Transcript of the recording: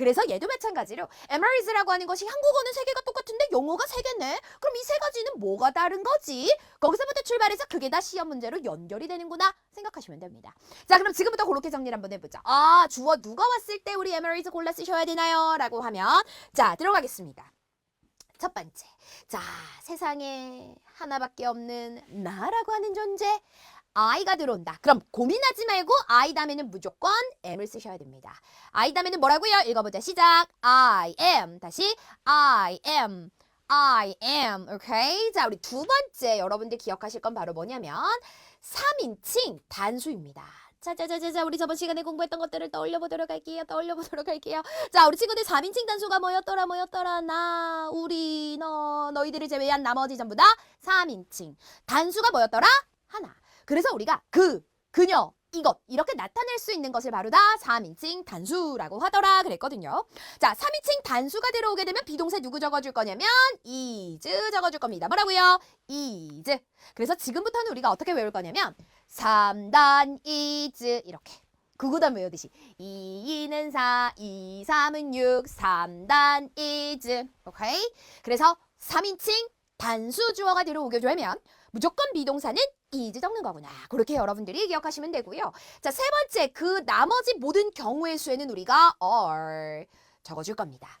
그래서 얘도 마찬가지로 MRIs라고 하는 것이 한국어는 세 개가 똑같은데 영어가 세 개네. 그럼 이 세 가지는 뭐가 다른 거지? 거기서부터 출발해서 그게 다 시험 문제로 연결이 되는구나 생각하시면 됩니다. 자, 그럼 지금부터 그렇게 정리를 한번 해보자. 아, 주어 누가 왔을 때 우리 MRIs 골라 쓰셔야 되나요? 라고 하면 자, 들어가겠습니다. 첫 번째. 자, 세상에 하나밖에 없는 나라고 하는 존재. I가 들어온다. 그럼 고민하지 말고 I 다음에는 무조건 M을 쓰셔야 됩니다. I 다음에는 뭐라고요? 읽어보자. 시작. I am. 다시 I am. I am. 오케이. 자, 우리 두 번째 여러분들 기억하실 건 바로 뭐냐면 3인칭 단수입니다. 자자자자자 우리 저번 시간에 공부했던 것들을 떠올려 보도록 할게요. 떠올려 보도록 할게요. 자, 우리 친구들 3인칭 단수가 뭐였더라? 뭐였더라? 나, 우리, 너, 너희들을 제외한 나머지 전부 다 3인칭. 단수가 뭐였더라? 하나. 그래서 우리가 그, 그녀, 이것 이렇게 나타낼 수 있는 것을 바로 다 3인칭 단수라고 하더라 그랬거든요. 자, 3인칭 단수가 들어오게 되면 비동사 누구 적어줄 거냐면 is 적어줄 겁니다. 뭐라고요? is. 그래서 지금부터는 우리가 어떻게 외울 거냐면 3단 is 이렇게 구구단 외우듯이 2는 4, 2, 3은 6, 3단 is. 오케이? 그래서 3인칭 단수 주어가 들어오게 되면 무조건 비동사는 is 적는 거구나. 그렇게 여러분들이 기억하시면 되고요. 자, 세 번째 그 나머지 모든 경우의 수에는 우리가 are 적어줄 겁니다.